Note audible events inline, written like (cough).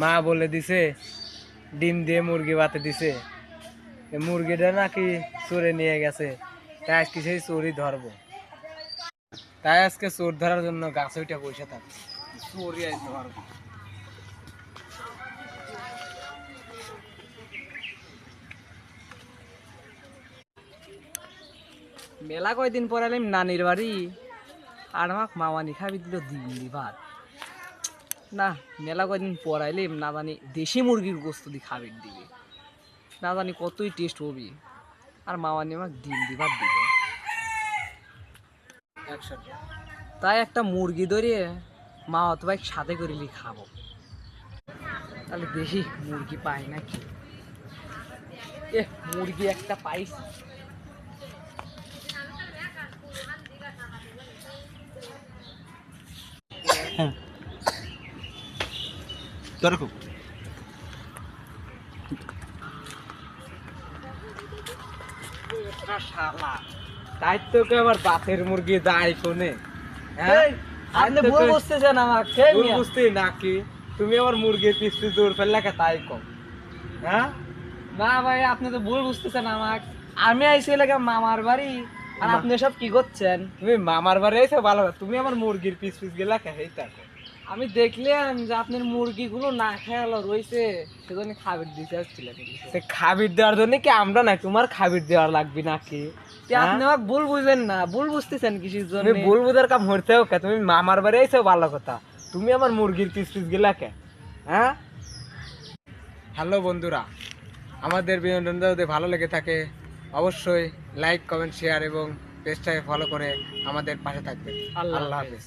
মা বলে দিছে, ডিম দিয়ে মুরগি বাতে দিছে। মুরগিটা নাকি চোরে নিয়ে গেছে, তাই আজকে সেই চোরই ধরবো। তাই আজকে চোর ধরার জন্য গাছে উঠে বসে থাকছে চোরই মেলা কয়দিন পরে এলাম নানির বাড়ি। আর আমাক মামানি খাবি দিল দিল্লি ভাত। না মেলা কয়দিন পর আইলাম না জানি দেশি মুরগির গোস্ত দিয়ে খাবির দিবে। না জানি কতই টেস্ট হবি। আর মামানি আমাক ডিম দি ভাত দিবে। তাই একটা মুরগি ধরিয়ে মা অথবা সাথে করিলি খাব। তাহলে দেখি মুরগি পাই নাকি? এ মুরগি একটা পাইছি। তোর (laughs) খুব। তাই তো আবার বাতের মুরগি দায় কোনে হ্যাঁ? আপনি ভুল বুঝতেছেন আমাকে এই ভুল মিয়া। বুঝতে নাকি? তুমি আমার মুরগির পিস পিস দৌড় ফেললে তাই কম হ্যাঁ? না ভাই আপনি তো ভুল বুঝতেছেন আমাকে। আমি আইসি এলাকা মামার বাড়ি আর আপনি সব কি করছেন? তুমি মামার বাড়ি এসে ভালো তুমি আমার মুরগির পিস পিস গেলা কে তাকো আমি দেখলাম যে আপনার মুরগিগুলো না খেয়ালো রয়েছে সেজন্য খাবার দিতে আসছিলেন সে খাবির দেওয়ার জন্য কি আমরা না তোমার খাবির দেওয়ার লাগবে নাকি? আপনি আমাকে ভুল বুঝবেন না ভুল বুঝতেছেন কিসের জন্য? ভুল বুঝার কাম কে? তুমি মামার বাড়ি ভালো কথা। তুমি আমার মুরগির পিস পিস গেলা কে? হ্যাঁ? হ্যালো বন্ধুরা আমাদের বিনোদনটা যদি ভালো লেগে থাকে অবশ্যই লাইক কমেন্ট শেয়ার এবং পেজটাকে ফলো করে আমাদের পাশে থাকবে আল্লাহ। হাফেজ।